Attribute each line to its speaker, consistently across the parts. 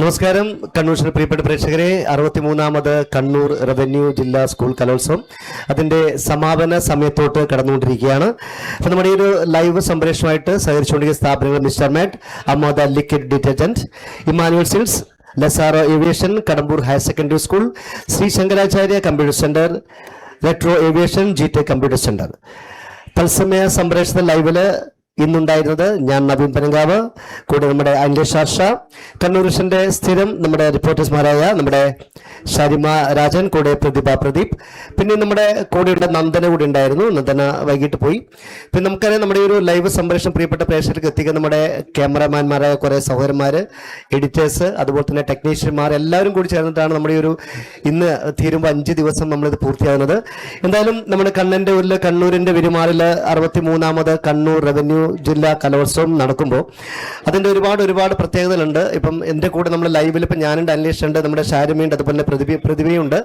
Speaker 1: നമസ്കാരം. കണ്ണൂർ പ്രിയപ്പെട്ട പ്രേക്ഷകരെ അറുപത്തിമൂന്നാമത് കണ്ണൂർ റവന്യൂ ജില്ലാ സ്കൂൾ കലോത്സവം അതിന്റെ സമാപന സമയത്തോട്ട് കടന്നുകൊണ്ടിരിക്കുകയാണ്. അപ്പൊ നമ്മുടെ ഈ ഒരു ലൈവ് സംപ്രേഷണമായിട്ട് സഹകരിച്ചുകൊണ്ടിരിക്കുന്ന സ്ഥാപനങ്ങൾ mister Matt Amoda liquid detergent Emmanuel silks Lazaro aviation Kadambur higher secondary school Shri Shankaracharya computer centre retro aviation G tech computer centre. തത്സമയ സംപ്രേഷണ ലൈവിൽ ഇന്നുണ്ടായിരുന്നത് ഞാൻ നവീൻ പനങ്കാവ് കൂടെ നമ്മുടെ അനിലേഷ് ഷാ കണ്ണൂർ സ്ഥിരം നമ്മുടെ റിപ്പോർട്ടേഴ്സ്മാരായ നമ്മുടെ ഷാരിമ രാജൻ കൂടെ പ്രതിഭ പ്രദീപ്. പിന്നെ നമ്മുടെ കൂടെയുള്ള നന്ദന കൂടെ ഉണ്ടായിരുന്നു. നന്ദന വൈകിട്ട് പോയി. പിന്നെ നമുക്കറിയാം നമ്മുടെ ഒരു ലൈവ് സംപ്രേഷണം പ്രിയപ്പെട്ട പ്രേക്ഷകർക്ക് എത്തിക്കുക നമ്മുടെ ക്യാമറമാൻമാരായ കുറേ സഹോദരന്മാർ എഡിറ്റേഴ്സ് അതുപോലെ തന്നെ ടെക്നീഷ്യന്മാർ എല്ലാവരും കൂടി ചേർന്നിട്ടാണ് നമ്മുടെ ഒരു ഇന്ന് തീരുമ്പോൾ അഞ്ച് ദിവസം നമ്മളിത് പൂർത്തിയാകുന്നത്. എന്തായാലും നമ്മുടെ കണ്ണന്റെ ഊരിൽ കണ്ണൂരിന്റെ പെരുമാറിൽ അറുപത്തി മൂന്നാമത് കണ്ണൂർ റവന്യൂ ജില്ലാ കലോത്സവം നടക്കുമ്പോൾ അതിന്റെ ഒരുപാട് ഒരുപാട് പ്രത്യേകതകളുണ്ട്. ഇപ്പം എന്റെ കൂടെ നമ്മൾ ലൈവിൽ ഇപ്പം ഞാനുണ്ട് ഉണ്ട് നമ്മുടെ ഷാരമയുണ്ട് അതുപോലെ പ്രതിഭ പ്രതിഭയുണ്ട്.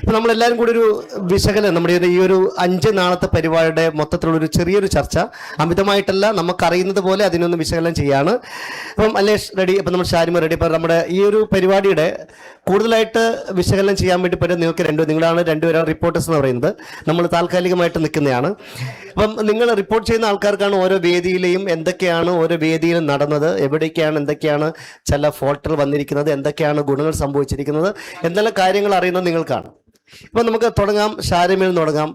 Speaker 1: ഇപ്പം നമ്മളെല്ലാവരും കൂടി ഒരു വിശകലനം നമ്മുടെ ഈ ഒരു അഞ്ച് നാളത്തെ പരിപാടിയുടെ മൊത്തത്തിലുള്ളൊരു ചെറിയൊരു ചർച്ച അമിതമായിട്ടല്ല നമുക്കറിയുന്നത് പോലെ അതിനൊന്ന് വിശകലനം ചെയ്യാണ്. അപ്പം അല്ലേഷ് റെഡി ഇപ്പം നമ്മൾ ഷാരിമ റെഡി ഇപ്പം നമ്മുടെ ഈ ഒരു പരിപാടിയുടെ കൂടുതലായിട്ട് വിശകലനം ചെയ്യാൻ വേണ്ടി പറ്റും നിങ്ങൾക്ക് രണ്ടു നിങ്ങളാണ് രണ്ടുപേരാണ് റിപ്പോർട്ടേഴ്സ് എന്ന് പറയുന്നത്. നമ്മൾ താൽക്കാലികമായിട്ട് നിൽക്കുന്നതാണ്. അപ്പം നിങ്ങൾ റിപ്പോർട്ട് ചെയ്യുന്ന ആൾക്കാർക്കാണ് ഓരോ വേദിയിലെയും എന്തൊക്കെയാണ് ഓരോ വേദിയിലും നടന്നത് എവിടേക്കാണ് എന്തൊക്കെയാണ് ചില ഫോൾട്ടുകൾ വന്നിരിക്കുന്നത് എന്തൊക്കെയാണ് ഗുണങ്ങൾ സംഭവിച്ചിരിക്കുന്നത് എന്തെല്ലാം കാര്യങ്ങൾ അറിയുന്നത് നിങ്ങൾക്കാണ് ഇപ്പം നമുക്ക് തുടങ്ങാം ഷാരിമയിൽ തുടങ്ങാം.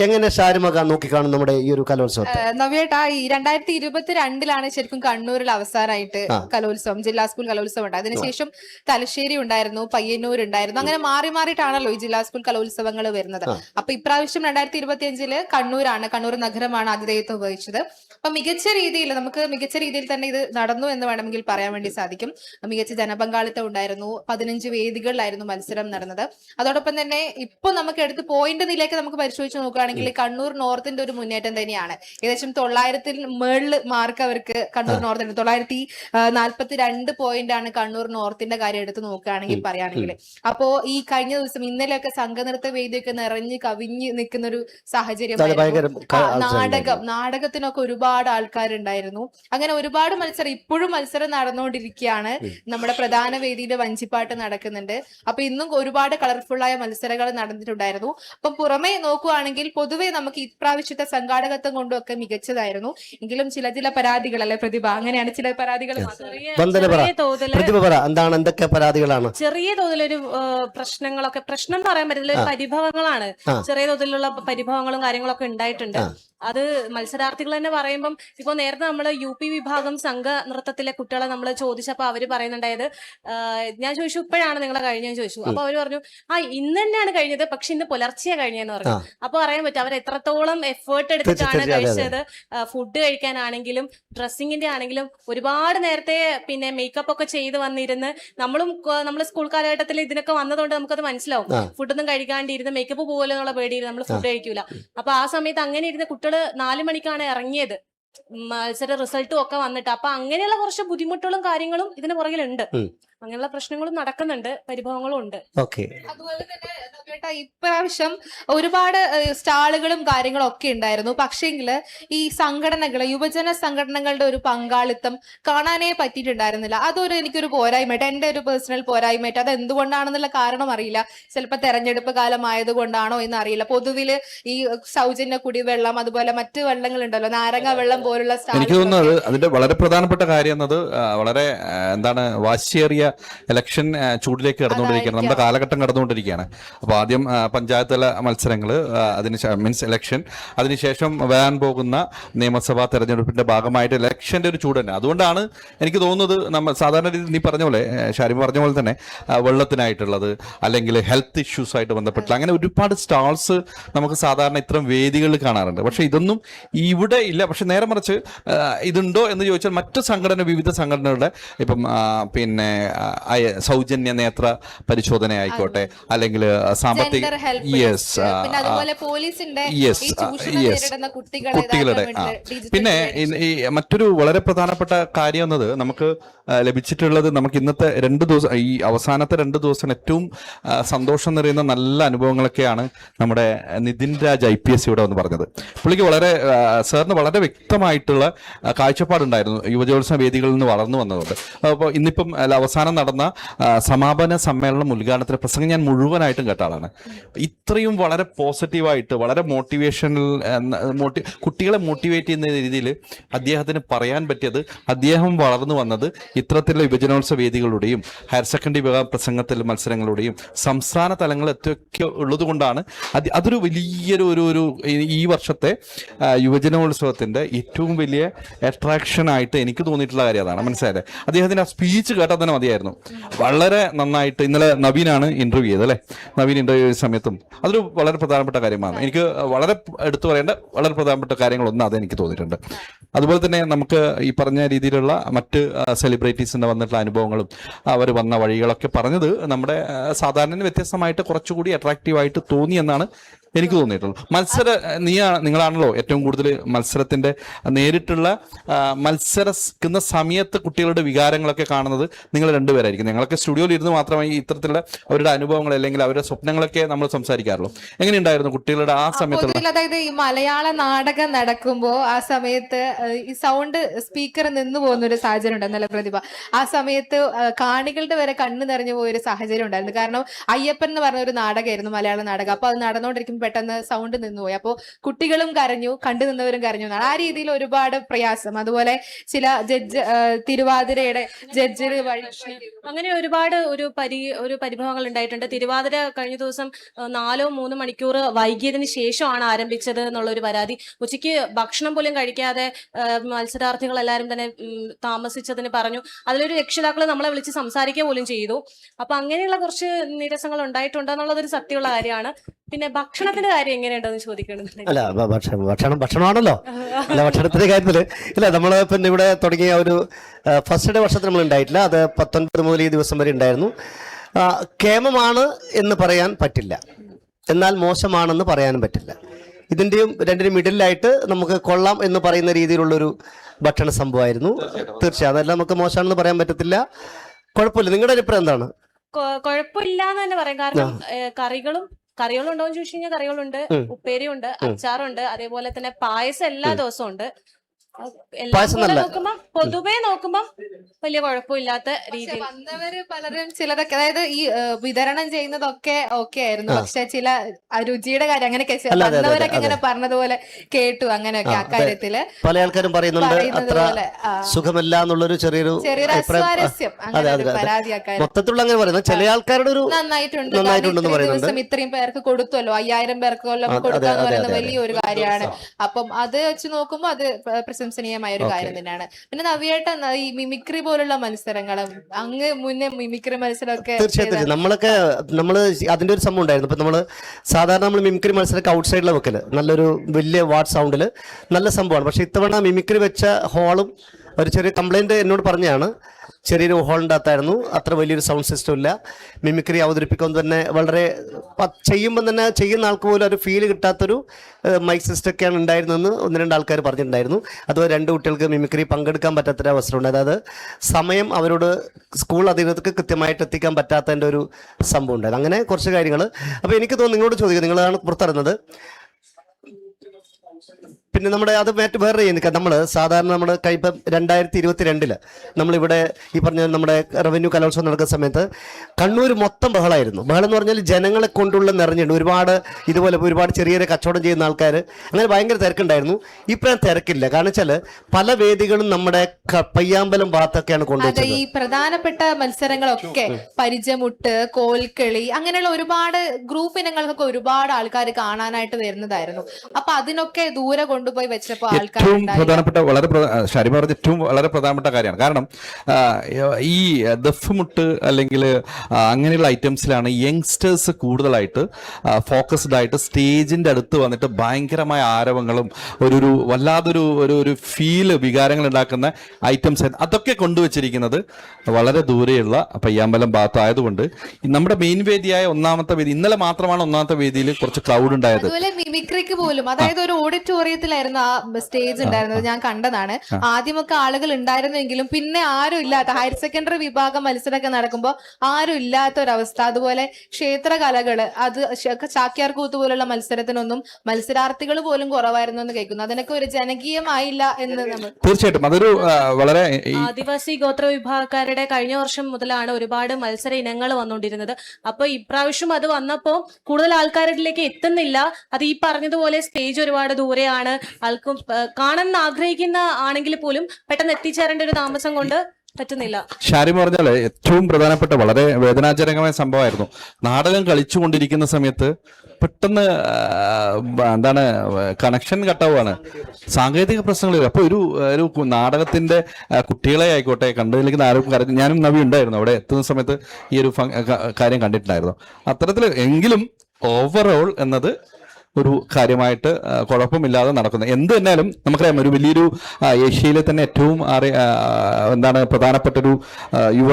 Speaker 1: എങ്ങനെ ഷാരുമക നോക്കിക്കാണും നമ്മുടെ ഈ ഒരു കലോത്സവം
Speaker 2: നവ്യേട്ടാ ഈ രണ്ടായിരത്തി ഇരുപത്തിരണ്ടിലാണ് ശരിക്കും കണ്ണൂരിൽ അവസാനമായിട്ട് കലോത്സവം ജില്ലാ സ്കൂൾ കലോത്സവം ഉണ്ട് അതിനുശേഷം തലശ്ശേരി ഉണ്ടായിരുന്നു പയ്യന്നൂർ ഉണ്ടായിരുന്നു അങ്ങനെ മാറി മാറിയിട്ടാണല്ലോ ഈ ജില്ലാ സ്കൂൾ കലോത്സവങ്ങൾ വരുന്നത്. അപ്പൊ ഇപ്രാവശ്യം രണ്ടായിരത്തി ഇരുപത്തി അഞ്ചിൽ കണ്ണൂരാണ് കണ്ണൂർ നഗരമാണ് ആതിഥേയത്വം വഹിച്ചത്. അപ്പൊ മികച്ച രീതിയിൽ നമുക്ക് മികച്ച രീതിയിൽ തന്നെ ഇത് നടന്നു എന്ന് വേണമെങ്കിൽ പറയാൻ വേണ്ടി സാധിക്കും. മികച്ച ജനപങ്കാളിത്തം ഉണ്ടായിരുന്നു പതിനഞ്ച് വേദികളിലായിരുന്നു മത്സരം നടന്നത്. അതോടൊപ്പം തന്നെ ഇപ്പൊ നമുക്ക് എടുത്ത് പോയിന്റ് നിലയ്ക്ക് നമുക്ക് പരിശോധിച്ച് നോക്കുകയാണെങ്കിൽ കണ്ണൂർ നോർത്തിന്റെ ഒരു മുന്നേറ്റം തന്നെയാണ്. ഏകദേശം തൊള്ളായിരത്തിൽ മേളിൽ മാർക്ക് അവർക്ക് കണ്ണൂർ നോർത്തിന് തൊള്ളായിരത്തി നാല്പത്തി രണ്ട് പോയിന്റ് ആണ് കണ്ണൂർ നോർത്തിന്റെ കാര്യം എടുത്ത് നോക്കുകയാണെങ്കിൽ പറയുകയാണെങ്കിൽ അപ്പോ ഈ കഴിഞ്ഞ ദിവസം ഇന്നലെയൊക്കെ സംഘനൃത്ത വേദിയൊക്കെ നിറഞ്ഞ് കവിഞ്ഞ് നിൽക്കുന്ന ഒരു സാഹചര്യം നാടകം. നാടകത്തിനൊക്കെ ഒരുപാട് ആൾക്കാരുണ്ടായിരുന്നു. അങ്ങനെ ഒരുപാട് മത്സരം ഇപ്പോഴും മത്സരം നടന്നുകൊണ്ടിരിക്കുകയാണ് നമ്മുടെ പ്രധാന വേദിയിൽ വഞ്ചിപ്പാട്ട് നടക്കുന്നുണ്ട്. അപ്പൊ ഇന്നും ഒരുപാട് കളർഫുൾ ആയ മത്സരങ്ങൾ നടന്നിട്ടുണ്ടായിരുന്നു. അപ്പൊ പുറമെ നോക്കുവാണെങ്കിൽ പൊതുവെ നമുക്ക് ഇപ്രാവശ്യത്തെ സംഘാടകത്വം കൊണ്ടും ഒക്കെ മികച്ചതായിരുന്നു. എങ്കിലും ചില ചില പരാതികൾ അല്ലെ പ്രതിഭ അങ്ങനെയാണ് ചില പരാതികൾ
Speaker 1: പ്രതിഭ പറ. എന്താണ് എന്തൊക്കെ പരാതികളാണ്?
Speaker 3: ചെറിയ തോതിലൊരു പ്രശ്നങ്ങളൊക്കെ പ്രശ്നം എന്ന് പറയാൻ പറ്റില്ല പരിഭവങ്ങളാണ്. ചെറിയ തോതിലുള്ള പരിഭവങ്ങളും കാര്യങ്ങളൊക്കെ ഉണ്ടായിട്ടുണ്ട്. അത് മത്സരാർത്ഥികൾ തന്നെ പറയുമ്പം ഇപ്പൊ നേരത്തെ നമ്മൾ യു പി വിഭാഗം സംഘ നൃത്തത്തിലെ കുട്ടികളെ നമ്മൾ ചോദിച്ചപ്പോ അവർ പറയുന്നുണ്ടായത് ഞാൻ ചോദിച്ചു ഇപ്പോഴാണ് നിങ്ങളെ കഴിഞ്ഞതെന്ന് ചോദിച്ചു. അപ്പൊ അവർ പറഞ്ഞു ആ ഇന്ന് തന്നെയാണ് കഴിഞ്ഞത് പക്ഷെ ഇന്ന് പുലർച്ചെ കഴിഞ്ഞെന്ന് പറഞ്ഞു. അപ്പൊ പറയാൻ പറ്റും അവർ എത്രത്തോളം എഫേർട്ട് എടുത്തിട്ടാണ്. കഴിച്ചത്. ഫുഡ് കഴിക്കാനാണെങ്കിലും ഡ്രസ്സിങ്ങിന്റെ ആണെങ്കിലും ഒരുപാട് നേരത്തെ പിന്നെ മേക്കപ്പ് ഒക്കെ ചെയ്ത് വന്നിരുന്ന് നമ്മളും നമ്മൾ സ്കൂൾ കാലഘട്ടത്തിൽ ഇതിനൊക്കെ വന്നതുകൊണ്ട് നമുക്കത് മനസ്സിലാവും. ഫുഡൊന്നും കഴിക്കാണ്ടിരുന്ന് മേക്കപ്പ് പോകുമല്ലോ എന്നുള്ള പേടിയിൽ നമ്മൾ ഫുഡ് കഴിക്കൂല. അപ്പൊ ആ സമയത്ത് അങ്ങനെ ഇരുന്ന കുട്ടികൾ നാല് മണിക്കാണ് ഇറങ്ങിയത്. മത്സര റിസൾട്ടും ഒക്കെ വന്നിട്ട്. അപ്പൊ അങ്ങനെയുള്ള കുറച്ച് ബുദ്ധിമുട്ടുകളും കാര്യങ്ങളും ഇതിന് പുറകിലുണ്ട്. അങ്ങനെയുള്ള പ്രശ്നങ്ങളും നടക്കുന്നുണ്ട് പരിഭവങ്ങളും ഉണ്ട്.
Speaker 1: ഓക്കെ.
Speaker 2: അതുപോലെ തന്നെ ഇപ്രാവശ്യം ഒരുപാട് സ്റ്റാളുകളും കാര്യങ്ങളും ഒക്കെ ഉണ്ടായിരുന്നു. പക്ഷേങ്കിൽ ഈ സംഘടനകൾ യുവജന സംഘടനകളുടെ ഒരു പങ്കാളിത്തം കാണാനേ പറ്റിയിട്ടുണ്ടായിരുന്നില്ല. അതൊരു എനിക്കൊരു പോരായ്മയായിട്ട് എന്റെ ഒരു പേഴ്സണൽ പോരായ്മയായിട്ട് അത് എന്തുകൊണ്ടാണെന്നുള്ള കാരണം അറിയില്ല. ചിലപ്പോൾ തെരഞ്ഞെടുപ്പ് കാലമായത് കൊണ്ടാണോ എന്ന് അറിയില്ല പൊതുവിൽ ഈ സൗജന്യ കുടിവെള്ളം അതുപോലെ മറ്റു വെള്ളങ്ങൾ ഉണ്ടല്ലോ നാരങ്ങ വെള്ളം പോലുള്ള
Speaker 4: എനിക്ക് തോന്നുന്നത് അതിന്റെ വളരെ പ്രധാനപ്പെട്ട കാര്യം എന്നത് വളരെ എന്താണ് വാശിയേറിയ ഇലക്ഷൻ ചൂടിലേക്ക് കടന്നുകൊണ്ടിരിക്കുകയാണ്. നമ്മുടെ കാലഘട്ടം കടന്നുകൊണ്ടിരിക്കുകയാണ്. അപ്പോൾ ആദ്യം പഞ്ചായത്ത് തല മത്സരങ്ങൾ അതിന് മീൻസ് ഇലക്ഷൻ അതിനുശേഷം വരാൻ പോകുന്ന നിയമസഭാ തെരഞ്ഞെടുപ്പിന്റെ ഭാഗമായിട്ട് ഇലക്ഷന്റെ ഒരു ചൂട് തന്നെ. അതുകൊണ്ടാണ് എനിക്ക് തോന്നുന്നത് നമ്മൾ സാധാരണ രീതിയിൽ നീ പറഞ്ഞ പോലെ ഷാരി ഷാരിമ പറഞ്ഞ പോലെ തന്നെ വെള്ളത്തിനായിട്ടുള്ളത് അല്ലെങ്കിൽ ഹെൽത്ത് ഇഷ്യൂസ് ആയിട്ട് ബന്ധപ്പെട്ടുള്ള അങ്ങനെ ഒരുപാട് സ്റ്റാൾസ് നമുക്ക് സാധാരണ ഇത്തരം വേദികളിൽ കാണാറുണ്ട്. പക്ഷെ ഇതൊന്നും ഇവിടെ ഇല്ല. പക്ഷെ നേരെ മറിച്ച് ഇതുണ്ടോ എന്ന് ചോദിച്ചാൽ മറ്റ് സംഘടന വിവിധ സംഘടനകളുടെ ഇപ്പം പിന്നെ സൗജന്യ നേത്ര പരിശോധന ആയിക്കോട്ടെ അല്ലെങ്കിൽ സാമ്പത്തിക യെസ് യെസ് യെസ് കുട്ടികളുടെ പിന്നെ ഈ മറ്റൊരു വളരെ പ്രധാനപ്പെട്ട കാര്യം എന്നത് നമുക്ക് ലഭിച്ചിട്ടുള്ളത് നമുക്ക് ഇന്നത്തെ രണ്ട് ദിവസം ഈ അവസാനത്തെ രണ്ട് ദിവസം ഏറ്റവും സന്തോഷം നിറയുന്ന നല്ല അനുഭവങ്ങളൊക്കെയാണ് നമ്മുടെ Nitin Raj I P S ഇവിടെ വന്ന് പറഞ്ഞത്. പുള്ളിക്ക് വളരെ സാറിന് വളരെ വ്യക്തമായിട്ടുള്ള ആ, കാഴ്ചപ്പാടുണ്ടായിരുന്നു യുവജോത്സവ വേദികളിൽ നിന്ന് വളർന്നു വന്നതുകൊണ്ട് അപ്പോൾ ഇന്നിപ്പം അവസാനം നടന്ന സമാപന സമ്മേളനം ഉദ്ഘാടനത്തിലെ പ്രസംഗം ഞാൻ മുഴുവനായിട്ടും കേട്ട ആളാണ്. ഇത്രയും വളരെ പോസിറ്റീവായിട്ട് വളരെ മോട്ടിവേഷണൽ മോട്ടി കുട്ടികളെ മോട്ടിവേറ്റ് ചെയ്യുന്ന രീതിയിൽ അദ്ദേഹത്തിന് പറയാൻ പറ്റിയത് അദ്ദേഹം വളർന്നു വന്നത് ഇത്തരത്തിലുള്ള യുവജനോത്സവ വേദികളുടെയും ഹയർ സെക്കൻഡറി വിവാഹ പ്രസംഗത്തിൽ മത്സരങ്ങളുടെയും സംസ്ഥാന തലങ്ങളിലൊക്കെ ഉള്ളത് കൊണ്ടാണ് അത് അതൊരു വലിയൊരു ഒരു ഒരു ഈ- വർഷത്തെ യുവജനോത്സവത്തിന്റെ ഏറ്റവും വലിയ അട്രാക്ഷൻ ആയിട്ട് എനിക്ക് തോന്നിയിട്ടുള്ള കാര്യം അതാണ്. മനസ്സിലായത് അദ്ദേഹത്തിന്റെ ആ സ്പീച്ച് കേട്ടാൽ തന്നെ മതിയായിരുന്നു. വളരെ നന്നായിട്ട് ഇന്നലെ നവീനാണ് ഇന്റർവ്യൂ ചെയ്തത് അല്ലേ? നവീൻ ഇന്റർവ്യൂ ചെയ്ത സമയത്തും അതൊരു വളരെ പ്രധാനപ്പെട്ട കാര്യമാണ്. എനിക്ക് വളരെ എടുത്തു പറയേണ്ട വളരെ പ്രധാനപ്പെട്ട കാര്യങ്ങളൊന്നും അത് എനിക്ക് തോന്നിയിട്ടുണ്ട്. അതുപോലെ തന്നെ നമുക്ക് ഈ പറഞ്ഞ രീതിയിലുള്ള മറ്റ് സെലിബ്രിറ്റീസിന്റെ വന്നിട്ടുള്ള അനുഭവങ്ങളും അവർ വന്ന വഴികളൊക്കെ പറഞ്ഞത് നമ്മുടെ സാധാരണ വ്യത്യസ്തമായിട്ട് കുറച്ചുകൂടി അട്രാക്റ്റീവ് ആയിട്ട് തോന്നി എന്നാണ് എനിക്ക് തോന്നിയിട്ടുള്ളത് മത്സര നീ നിങ്ങളാണല്ലോ ഏറ്റവും കൂടുതൽ മത്സരത്തിന്റെ നേരിട്ടുള്ള മത്സരിക്കുന്ന സമയത്ത് കുട്ടികളുടെ വികാരങ്ങളൊക്കെ കാണുന്നത് നിങ്ങൾ രണ്ടുപേരായിരിക്കും. ഞങ്ങളൊക്കെ സ്റ്റുഡിയോയിൽ ഇരുന്ന് മാത്രമേ ഇത്തരത്തിലുള്ള അവരുടെ അനുഭവങ്ങൾ അല്ലെങ്കിൽ അവരുടെ സ്വപ്നങ്ങളൊക്കെ നമ്മൾ സംസാരിക്കാറുള്ളൂ. എങ്ങനെയുണ്ടായിരുന്നു കുട്ടികളുടെ ആ
Speaker 2: സമയത്ത് അതായത് ഈ മലയാള നാടകം നടക്കുമ്പോൾ ആ സമയത്ത് ഈ സൗണ്ട് സ്പീക്കർ നിന്ന് പോകുന്ന ഒരു സാഹചര്യം ഉണ്ടായിരുന്നല്ലോ നല്ല പ്രതിഭ. ആ സമയത്ത് കാണികളുടെ വരെ കണ്ണു നിറഞ്ഞു പോയ ഒരു സാഹചര്യം ഉണ്ടായിരുന്നു. കാരണം അയ്യപ്പൻ എന്ന് പറഞ്ഞ ഒരു നാടകമായിരുന്നു മലയാള നാടകം. അപ്പൊ അത് നടന്നുകൊണ്ടിരിക്കുമ്പോൾ പെട്ടെന്ന് സൗണ്ട് നിന്നുപോയി. അപ്പോൾ കുട്ടികളും കരഞ്ഞു കണ്ടു നിന്നവരും കരഞ്ഞു എന്നാണ്. ആ രീതിയിൽ ഒരുപാട് പ്രയാസം. അതുപോലെ ചില ജഡ്ജ് തിരുവാതിരയുടെ ജഡ്ജ്
Speaker 3: അങ്ങനെ ഒരുപാട് ഒരു പരി ഒരു പരിഭവങ്ങൾ ഉണ്ടായിട്ടുണ്ട്. തിരുവാതിര കഴിഞ്ഞ ദിവസം നാലോ മൂന്നോ മണിക്കൂർ വൈകിയതിന് ശേഷമാണ് ആരംഭിച്ചത് എന്നുള്ള ഒരു പരാതി. ഉച്ചയ്ക്ക് ഭക്ഷണം പോലും കഴിക്കാതെ മത്സരാർത്ഥികൾ എല്ലാവരും തന്നെ താമസിച്ചതിന് പറഞ്ഞു. അതിലൊരു രക്ഷിതാക്കൾ നമ്മളെ വിളിച്ച് സംസാരിക്കുക പോലും ചെയ്തു. അപ്പൊ അങ്ങനെയുള്ള കുറച്ച് നിരസങ്ങൾ ഉണ്ടായിട്ടുണ്ട് എന്നുള്ളത് ഒരു സത്യമുള്ള കാര്യമാണ്. പിന്നെ ഭക്ഷണത്തിന്റെ കാര്യം എങ്ങനെയുണ്ടെന്ന് ചോദിക്കണമെന്നുണ്ടെങ്കിൽ.
Speaker 1: അല്ല ഭക്ഷണം ഭക്ഷണം ഭക്ഷണമാണല്ലോ. അല്ല ഭക്ഷണത്തിന്റെ കാര്യത്തിൽ ഇല്ല നമ്മൾ പിന്നെ ഇവിടെ തുടങ്ങിയ ഒരു ഫസ്റ്റ് ഡേ വർഷത്തിൽ നമ്മൾ ഉണ്ടായിട്ടില്ല. അത് പത്തൊൻപത് മുതൽ ഈ ദിവസം വരെ ഉണ്ടായിരുന്നു. കേമമാണ് എന്ന് പറയാൻ പറ്റില്ല. എന്നാൽ മോശമാണെന്ന് പറയാനും പറ്റില്ല. ഇതിന്റെയും രണ്ടിനും മിഡിലായിട്ട് നമുക്ക് കൊള്ളാം എന്ന് പറയുന്ന രീതിയിലുള്ളൊരു ഭക്ഷണ സംഭവമായിരുന്നു. തീർച്ചയായും. അതെല്ലാം നമുക്ക് മോശമാണെന്ന് പറയാൻ പറ്റത്തില്ല. കുഴപ്പമില്ല. നിങ്ങളുടെ അഭിപ്രായം എന്താണ്?
Speaker 3: കുഴപ്പമില്ല എന്ന് തന്നെ പറയാം. കാരണം കറികളും കറികളും ഉണ്ടോ എന്ന് ചോദിച്ചു കഴിഞ്ഞാൽ കറികളുണ്ട്. ഉപ്പേരിയുണ്ട് അച്ചാറുണ്ട് അതേപോലെ തന്നെ പായസം എല്ലാ ദിവസവും ഉണ്ട്. നോക്കുമ്പോ പൊതുവേ നോക്കുമ്പോ വലിയ കുഴപ്പമില്ലാത്ത രീതി
Speaker 2: വന്നവര് പലരും ചിലതൊക്കെ അതായത് ഈ വിതരണം ചെയ്യുന്നതൊക്കെ ഓക്കെ ആയിരുന്നു പക്ഷെ ചില രുചിയുടെ കാര്യം അങ്ങനെയൊക്കെ വന്നവരൊക്കെ. ഇങ്ങനെ പറഞ്ഞതുപോലെ കേട്ടു അങ്ങനെയൊക്കെ. അക്കാര്യത്തിൽ
Speaker 1: പല ആൾക്കാരും പറയുന്നുണ്ട് അത്ര. സുഖമല്ല എന്നുള്ളൊരു ചെറിയൊരു
Speaker 2: ചെറിയൊരു അസ്വാരസ്യം
Speaker 1: മൊത്തത്തിലുള്ള അങ്ങനെ പറയുന്നത്. ചില ആൾക്കാരുടെ ഒരു
Speaker 2: നന്നായിട്ടുണ്ട്.
Speaker 1: നന്നായിട്ടുണ്ടെന്ന്
Speaker 2: ഇത്രയും
Speaker 1: പറയുന്നുണ്ട്.
Speaker 2: ദിവസം ഇത്രയും പേർക്ക് കൊടുത്തുവല്ലോ. അയ്യായിരം പേർക്ക്
Speaker 1: കൊല്ലം
Speaker 2: കൊടുക്കാന്ന്
Speaker 1: പറയുന്ന
Speaker 2: വലിയൊരു കാര്യമാണ്. അപ്പം അത് വെച്ച് നോക്കുമ്പോ അത് പ്രശംസനീയമായ ഒരു കാര്യം തന്നെയാണ്. പിന്നെ നവ്യേട്ട ഈ മിമിക്രി പോലുള്ള മത്സരങ്ങളും അങ്ങ് മുന്നേ മിമിക്രി മത്സരമൊക്കെ
Speaker 1: തീർച്ചയായും തീർച്ചയായും. നമ്മളൊക്കെ നമ്മൾ അതിന്റെ ഒരു സംഭവം ഉണ്ടായിരുന്നു. ഇപ്പൊ നമ്മൾ സാധാരണ നമ്മൾ മിമിക്രി മത്സരമൊക്കെ ഔട്ട് സൈഡിലെ വെക്കൽ. നല്ലൊരു വലിയ വാട്ട് സൗണ്ടിൽ നല്ല സംഭവമാണ്. പക്ഷെ ഇത്തവണ മിമിക്രി വെച്ച ഹോളും ഒരു ചെറിയ കംപ്ലൈന്റ് എന്നോട് പറഞ്ഞാണ് ചെറിയൊരു ഹോളിന്റെ അകത്തായിരുന്നു അത്ര വലിയൊരു സൗണ്ട് സിസ്റ്റം ഇല്ല. മിമിക്രി അവതരിപ്പിക്കുമ്പോൾ തന്നെ വളരെ ചെയ്യുമ്പോൾ തന്നെ ചെയ്യുന്ന ആൾക്ക് പോലും ഒരു ഫീൽ കിട്ടാത്തൊരു മൈക്ക് സിസ്റ്റമൊക്കെയാണ് ഉണ്ടായിരുന്നതെന്ന് ഒന്ന് രണ്ട് ആൾക്കാർ പറഞ്ഞിട്ടുണ്ടായിരുന്നു. അതുപോലെ രണ്ട് കുട്ടികൾക്ക് മിമിക്രി പങ്കെടുക്കാൻ പറ്റാത്തൊരു അവസരമുണ്ട് അതായത് സമയം അവരോട് സ്കൂൾ അധികൃതർക്ക് കൃത്യമായിട്ട് എത്തിക്കാൻ പറ്റാത്തതിന്റെ ഒരു സംഭവം ഉണ്ടായിരുന്നു അങ്ങനെ കുറച്ച് കാര്യങ്ങൾ അപ്പോൾ എനിക്ക് തോന്നുന്നു നിങ്ങളോട് ചോദിക്കുക നിങ്ങളാണ് പുറത്തിറങ്ങുന്നത്. പിന്നെ നമ്മുടെ അത് മാറ്റ് വേറെ ചെയ്യുന്നില്ല നമ്മൾ സാധാരണ നമ്മൾ ഇപ്പം രണ്ടായിരത്തി ഇരുപത്തി രണ്ടിൽ നമ്മളിവിടെ ഈ പറഞ്ഞ നമ്മുടെ റവന്യൂ കലോത്സവം നടക്കുന്ന സമയത്ത് കണ്ണൂർ മൊത്തം ബഹളമായിരുന്നു ബഹളം എന്ന് പറഞ്ഞാൽ ജനങ്ങളെ കൊണ്ടുള്ള നിറഞ്ഞിട്ടുണ്ട്. ഒരുപാട് ഇതുപോലെ ഒരുപാട് ചെറിയ ചെറിയ കച്ചവടം ചെയ്യുന്ന ആൾക്കാർ അങ്ങനെ ഭയങ്കര തിരക്കുണ്ടായിരുന്നു. ഇപ്പം തിരക്കില്ല. കാരണം വെച്ചാൽ പല വേദികളും നമ്മുടെ പയ്യാമ്പലം ഭാഗത്തൊക്കെയാണ് കൊണ്ടുവച്ചത്.
Speaker 2: ഈ പ്രധാനപ്പെട്ട മത്സരങ്ങളൊക്കെ പരിചമുട്ട് കോൽക്കളി അങ്ങനെയുള്ള ഒരുപാട് ഗ്രൂപ്പ് ഇനങ്ങൾക്കൊക്കെ ഒരുപാട് ആൾക്കാർ കാണാനായിട്ട് വരുന്നതായിരുന്നു. അപ്പൊ അതിനൊക്കെ ദൂരെ കൊണ്ടുപോയി വെച്ചപ്പോ ആൾക്കാർ
Speaker 4: ഏറ്റവും പ്രധാനപ്പെട്ട വളരെ പ്രധാ- ഷാരി പറഞ്ഞ ഏറ്റവും വളരെ പ്രധാനപ്പെട്ട കാര്യമാണ്. കാരണം ഈ ദഫ് മുട്ട് അല്ലെങ്കിൽ അങ്ങനെയുള്ള ഐറ്റംസിലാണ് യങ്സ്റ്റേഴ്സ് കൂടുതലായിട്ട് ഫോക്കസ്ഡ് ആയിട്ട് സ്റ്റേജിന്റെ അടുത്ത് വന്നിട്ട് ഭയങ്കരമായ ആരവങ്ങളും ഒരു ഒരു വല്ലാതൊരു ഒരു ഒരു ഫീൽ വികാരങ്ങൾ ഉണ്ടാക്കുന്ന ഐറ്റംസ് അതൊക്കെ കൊണ്ടുവച്ചിരിക്കുന്നത് വളരെ ദൂരെയുള്ള പയ്യാമ്പലം ഭാഗത്തായതുകൊണ്ട് നമ്മുടെ മെയിൻ വേദിയായ ഒന്നാമത്തെ വേദി ഇന്നലെ മാത്രമാണ് ഒന്നാമത്തെ വേദിയിൽ കുറച്ച് ക്ലൗഡ് ഉണ്ടായത്.
Speaker 2: മിമിക്രിക്ക് പോലും അതായത് ഒരു ഓഡിറ്റോറിയത്തിൽ രീതിയിലായിരുന്നു ആ സ്റ്റേജ് ഉണ്ടായിരുന്നത്. ഞാൻ കണ്ടതാണ്. ആദ്യമൊക്കെ ആളുകൾ ഉണ്ടായിരുന്നെങ്കിലും പിന്നെ ആരും ഇല്ലാത്ത ഹയർ സെക്കൻഡറി വിഭാഗം മത്സരമൊക്കെ നടക്കുമ്പോൾ ആരും ഇല്ലാത്ത ഒരവസ്ഥ അതുപോലെ ക്ഷേത്ര കലകൾ അത് ചാക്യാർ കൂത്ത് പോലുള്ള മത്സരത്തിനൊന്നും മത്സരാർത്ഥികൾ പോലും കുറവായിരുന്നു എന്ന് കേൾക്കുന്നു. അതിനൊക്കെ ഒരു ജനകീയമായില്ല എന്ന് നമ്മൾ
Speaker 4: തീർച്ചയായിട്ടും. അതൊരു വളരെ
Speaker 3: ആദിവാസി ഗോത്ര വിഭാഗക്കാരുടെ കഴിഞ്ഞ വർഷം മുതലാണ് ഒരുപാട് മത്സര ഇനങ്ങൾ വന്നുകൊണ്ടിരുന്നത്. അപ്പൊ ഇപ്രാവശ്യം അത് വന്നപ്പോ കൂടുതൽ ആൾക്കാരിലേക്ക് എത്തുന്നില്ല. അത് ഈ പറഞ്ഞതുപോലെ സ്റ്റേജ് ഒരുപാട് ദൂരെയാണ്. ആൾക്കും കാണാൻ ആഗ്രഹിക്കുന്ന ആണെങ്കിൽ പോലും പെട്ടെന്ന് എത്തിച്ചേരേണ്ട ഒരു താമസം കൊണ്ട് പറ്റുന്നില്ല.
Speaker 4: ഷാരി പറഞ്ഞാൽ ഏറ്റവും പ്രധാനപ്പെട്ട വളരെ വേദനാജനകമായ സംഭവമായിരുന്നു. നാടകം കളിച്ചുകൊണ്ടിരിക്കുന്ന സമയത്ത് പെട്ടെന്ന് എന്താണ് കണക്ഷൻ കട്ടാവുകയാണ് സാങ്കേതിക പ്രശ്നങ്ങൾ അപ്പൊ ഒരു ഒരു നാടകത്തിന്റെ കുട്ടികളെ ആയിക്കോട്ടെ കണ്ടതിലേക്ക് ആരും കര- ഞാനും നവി ഉണ്ടായിരുന്നു. അവിടെ എത്തുന്ന സമയത്ത് ഈ ഒരു കാര്യം കണ്ടിട്ടുണ്ടായിരുന്നു. അത്തരത്തിൽ എങ്കിലും ഓവറോൾ എന്നത് ഒരു കാര്യമായിട്ട് കുഴപ്പമില്ലാതെ നടക്കുന്നത് എന്ത് തന്നെയാലും നമുക്കറിയാം ഒരു വലിയൊരു ഏഷ്യയിലെ തന്നെ ഏറ്റവും എന്താണ് പ്രധാനപ്പെട്ട ഒരു യുവ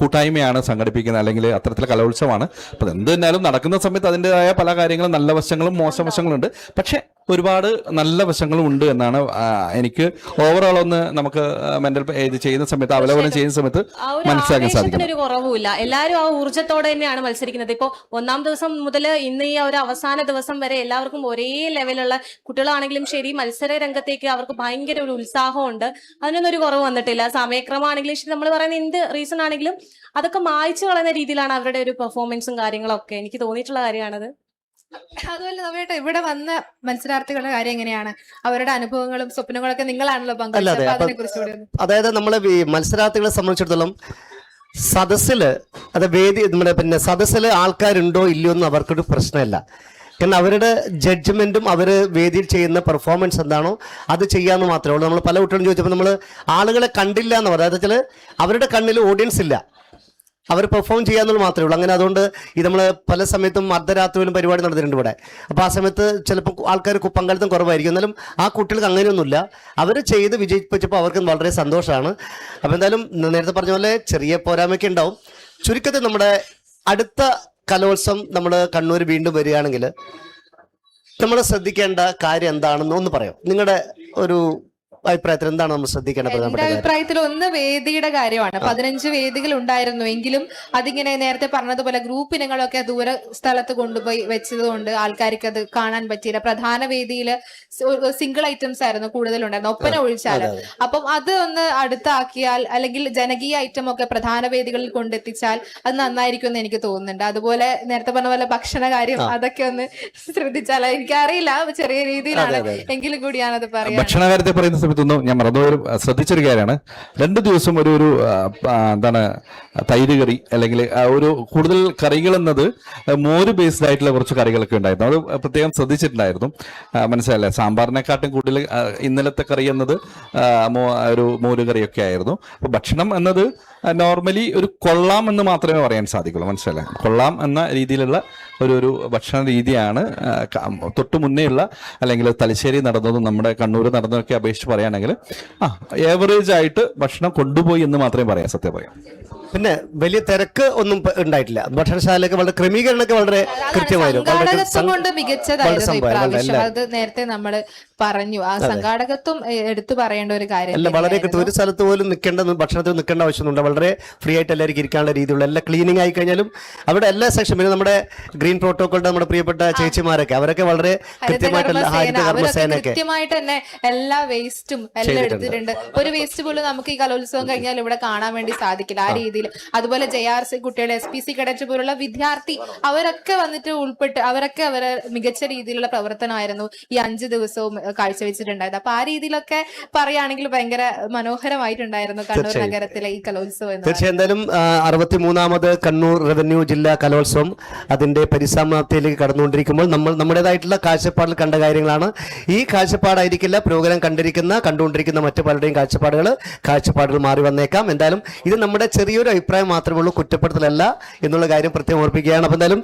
Speaker 4: കൂട്ടായ്മയാണ് സംഘടിപ്പിക്കുന്നത് അല്ലെങ്കിൽ അത്തരത്തിലെ കലോത്സവമാണ്. അപ്പോൾ എന്ത് തന്നെയാലും നടക്കുന്ന സമയത്ത് അതിന്റെതായ പല കാര്യങ്ങളും നല്ല വശങ്ങളും മോശം വശങ്ങളും ഉണ്ട് പക്ഷേ ഒരുപാട് നല്ല വശങ്ങളും ഉണ്ട് എന്നാണ് എനിക്ക് ഓവറോൾ ഒന്ന് നമുക്ക് മെന്റൽ ഇത് ചെയ്യുന്ന സമയത്ത് അവലോകനം ചെയ്യുന്ന സമയത്ത് മനസ്സിലാക്കാൻ സാധിക്കും
Speaker 3: ഒരു കുറവുമില്ല. എല്ലാവരും ആ ഊർജത്തോടെ തന്നെയാണ് മത്സരിക്കുന്നത്. ഇപ്പോൾ ഒന്നാം ദിവസം മുതൽ ഇന്ന് ഈ ഒരു അവസാന ദിവസം വരെ എല്ലാവർക്കും ഒരേ ലെവലുള്ള കുട്ടികളാണെങ്കിലും ശരി മത്സര രംഗത്തേക്ക് അവർക്ക് ഭയങ്കര ഒരു ഉത്സാഹമുണ്ട്. അതിനൊന്നും ഒരു കുറവ് വന്നിട്ടില്ല. സമയക്രമമാണെങ്കിലും ശരി നമ്മൾ പറയുന്ന എന്ത് റീസൺ ആണെങ്കിലും അതൊക്കെ മായ്ച്ചു കളയുന്ന രീതിയിലാണ് അവരുടെ ഒരു പെർഫോമൻസും കാര്യങ്ങളൊക്കെ. എനിക്ക് തോന്നിയിട്ടുള്ള കാര്യമാണത്.
Speaker 2: അതുപോലെ നവേട്ട ഇവിടെ വന്ന മത്സരാർത്ഥികളുടെ കാര്യം എങ്ങനെയാണ്? അവരുടെ അനുഭവങ്ങളും സ്വപ്നങ്ങളൊക്കെ നിങ്ങളാണല്ലോ പങ്കുവച്ചത്.
Speaker 1: അതായത് നമ്മളെ മത്സരാർത്ഥികളെ സംബന്ധിച്ചിടത്തോളം സദസ്സിൽ അത് വേദി നമ്മുടെ പിന്നെ സദസ്സിൽ ആൾക്കാരുണ്ടോ ഇല്ലയോ എന്ന് അവർക്കൊരു പ്രശ്നമല്ല. കാരണം അവരുടെ ജഡ്ജ്മെന്റും അവർ വേദിയിൽ ചെയ്യുന്ന പെർഫോമൻസ് എന്താണോ അത് ചെയ്യാന്ന് മാത്രമേ ഉള്ളൂ. നമ്മൾ പല കുട്ടികളും ചോദിച്ചപ്പോൾ നമ്മൾ ആളുകളെ കണ്ടില്ല എന്ന് പറയാം. അതായത് അവരുടെ കണ്ണിൽ ഓഡിയൻസ് ഇല്ല. അവർ പെർഫോം ചെയ്യാന്നുള്ളത് മാത്രമേ ഉള്ളൂ. അങ്ങനെ അതുകൊണ്ട് ഇത് നമ്മൾ പല സമയത്തും അർദ്ധരാത്രിയിലും പരിപാടി നടന്നിട്ടുണ്ട് ഇവിടെ. അപ്പോൾ ആ സമയത്ത് ചിലപ്പോൾ ആൾക്കാർ പങ്കാളിത്തം കുറവായിരിക്കും. എന്നാലും ആ കുട്ടികൾക്ക് അങ്ങനെയൊന്നുമില്ല. അവർ ചെയ്ത് വിജയിപ്പിച്ചപ്പോൾ അവർക്ക് വളരെ സന്തോഷമാണ്. അപ്പോൾ എന്തായാലും നേരത്തെ പറഞ്ഞ പോലെ ചെറിയ പോരായ്മയൊക്കെ ഉണ്ടാവും. ചുരുക്കത്തിൽ നമ്മുടെ അടുത്ത കലോത്സവം നമ്മൾ കണ്ണൂർ വീണ്ടും വരികയാണെങ്കിൽ നമ്മൾ ശ്രദ്ധിക്കേണ്ട കാര്യം എന്താണെന്ന് ഒന്ന് പറയാം. നിങ്ങളുടെ ഒരു അഭിപ്രായത്തിൽ എന്താണ് നമ്മൾ ശ്രദ്ധിക്കേണ്ട
Speaker 2: എന്റെ അഭിപ്രായത്തിൽ ഒന്ന് വേദിയുടെ കാര്യമാണ്. പതിനഞ്ച് വേദികൾ ഉണ്ടായിരുന്നു എങ്കിലും അതിങ്ങനെ നേരത്തെ പറഞ്ഞതുപോലെ ഗ്രൂപ്പ് ഇനങ്ങളൊക്കെ ദൂര സ്ഥലത്ത് കൊണ്ടുപോയി വെച്ചതുകൊണ്ട് ആൾക്കാർക്ക് അത് കാണാൻ പറ്റിയില്ല. പ്രധാന വേദിയിൽ സിംഗിൾ ഐറ്റംസ് ആയിരുന്നു കൂടുതലുണ്ടായിരുന്നു ഒപ്പന ഒഴിച്ചാൽ.
Speaker 1: അതെ.
Speaker 2: അപ്പം അത് ഒന്ന് അടുത്താക്കിയാൽ അല്ലെങ്കിൽ ജനകീയ ഐറ്റം ഒക്കെ പ്രധാന വേദികളിൽ കൊണ്ടെത്തിച്ചാൽ അത് നന്നായിരിക്കും എന്ന് എനിക്ക് തോന്നുന്നുണ്ട്. അതുപോലെ നേരത്തെ പറഞ്ഞ പോലെ ഭക്ഷണ കാര്യം അതൊക്കെ ഒന്ന് ശ്രദ്ധിച്ചാൽ എനിക്കറിയില്ല. ചെറിയ രീതിയിലാണ്. എങ്കിലും കൂടി ഞാനത് പറയാം
Speaker 4: ഭക്ഷണ കാര്യത്തെ പറയുന്ന സമയത്തൊന്നും ഞാൻ മറന്നുപോയ ശ്രദ്ധിച്ചൊരു കാര്യമാണ്. രണ്ട് ദിവസം ഒരു ഒരു എന്താണ് തൈര് കറി അല്ലെങ്കിൽ ഒരു കൂടുതൽ കറികൾ എന്നത് മോര് ബേസ്ഡ് ആയിട്ടുള്ള കുറച്ച് കറികളൊക്കെ ഉണ്ടായിരുന്നു. അത് പ്രത്യേകം ശ്രദ്ധിച്ചിട്ടുണ്ടായിരുന്നു. മനസ്സിലായില്ലേ? സാമ്പാറിനെക്കാട്ടും കൂടുതൽ ഇന്നലത്തെ കറി എന്നത് ഒരു മോര് കറിയൊക്കെ ആയിരുന്നു. അപ്പോൾ ഭക്ഷണം എന്നത് നോർമലി ഒരു കൊള്ളാം എന്ന് മാത്രമേ പറയാൻ സാധിക്കുള്ളൂ. മനസ്സിലായി കൊള്ളാം എന്ന രീതിയിലുള്ള ഒരു ഒരു ഭക്ഷണ രീതിയാണ് തൊട്ടു മുന്നേയുള്ള അല്ലെങ്കിൽ തലശ്ശേരി നടന്നതും നമ്മുടെ കണ്ണൂർ നടന്നതൊക്കെ അപേക്ഷിച്ച് പറയുകയാണെങ്കിൽ ആ ഏവറേജ് ആയിട്ട് ഭക്ഷണം കൊണ്ടുപോയി എന്ന് മാത്രമേ പറയാം സത്യം പറയാം.
Speaker 1: പിന്നെ വലിയ തിരക്ക് ഒന്നും ഉണ്ടായിട്ടില്ല. ഭക്ഷണശാലയൊക്കെ വളരെ ക്രമീകരണമൊക്കെ വളരെ കൃത്യമായിരുന്നു.
Speaker 2: കൊണ്ട് മികച്ചതായിരുന്നു ഇപ്രാവശ്യം അത് നേരത്തെ നമ്മൾ പറഞ്ഞു. ആ സംഘാടകത്വം എടുത്തു പറയേണ്ട ഒരു കാര്യം
Speaker 1: അല്ല വളരെ ഒരു സ്ഥലത്ത് പോലും നിൽക്കേണ്ട ഭക്ഷണത്തിൽ നിൽക്കേണ്ട ആവശ്യമൊന്നുമില്ല. വളരെ ഫ്രീ ആയിട്ട് എല്ലാവർക്കും ഇരിക്കാനുള്ള രീതിയിലുള്ള എല്ലാ ക്ലീനിങ് ആയി കഴിഞ്ഞാലും അവിടെ എല്ലാ സെക്ഷൻ പിന്നെ നമ്മുടെ ഗ്രീൻ പ്രോട്ടോക്കോളിന്റെ നമ്മുടെ പ്രിയപ്പെട്ട ചേച്ചിമാരൊക്കെ അവരൊക്കെ വളരെ കൃത്യമായിട്ടുള്ള ഹരിത കർമ്മസേനയൊക്കെ
Speaker 2: കൃത്യമായിട്ട് തന്നെ എല്ലാ വേസ്റ്റും എല്ലാം എടുത്തിട്ടുണ്ട്. ഒരു വേസ്റ്റ് പോലും നമുക്ക് ഈ കലോത്സവം കഴിഞ്ഞാൽ ഇവിടെ കാണാൻ വേണ്ടി സാധിക്കില്ല. ആ രീതിയിൽ. അതുപോലെ ജെ ആർ സി കുട്ടികൾ എസ് പി സി കടച്ച് പോലുള്ള വിദ്യാർത്ഥി അവരൊക്കെ വന്നിട്ട് ഉൾപ്പെട്ട് അവരൊക്കെ അവരെ മികച്ച രീതിയിലുള്ള പ്രവർത്തനമായിരുന്നു ഈ അഞ്ച് ദിവസവും കാഴ്ചവെച്ചിട്ടുണ്ടായത് അപ്പൊ ആ രീതിയിലൊക്കെ പറയുകയാണെങ്കിൽ ഭയങ്കര മനോഹരമായിട്ടുണ്ടായിരുന്നു കണ്ണൂർ നഗരത്തിലെ ഈ കലോത്സവം
Speaker 1: തീർച്ചയായും. എന്തായാലും അറുപത്തിമൂന്നാമത് കണ്ണൂർ റവന്യൂ ജില്ലാ കലോത്സവം അതിന്റെ പരിസമാപ്തിയിലേക്ക് കടന്നുകൊണ്ടിരിക്കുമ്പോൾ നമ്മൾ നമ്മുടേതായിട്ടുള്ള കാഴ്ചപ്പാടിൽ കണ്ട കാര്യങ്ങളാണ്. ഈ കാഴ്ചപ്പാടായിരിക്കില്ല പ്രോഗ്രാം കണ്ടിരിക്കുന്ന കണ്ടുകൊണ്ടിരിക്കുന്ന മറ്റു പലരുടെയും കാഴ്ചപ്പാടുകൾ കാഴ്ചപ്പാടുകൾ മാറി വന്നേക്കാം. എന്തായാലും ഇത് നമ്മുടെ ചെറിയൊരു അഭിപ്രായം മാത്രമേ ഉള്ളൂ കുറ്റപ്പെടുത്തലല്ല എന്നുള്ള കാര്യം പ്രത്യേകം ഓർപ്പിക്കുകയാണ്. അപ്പം എന്തായാലും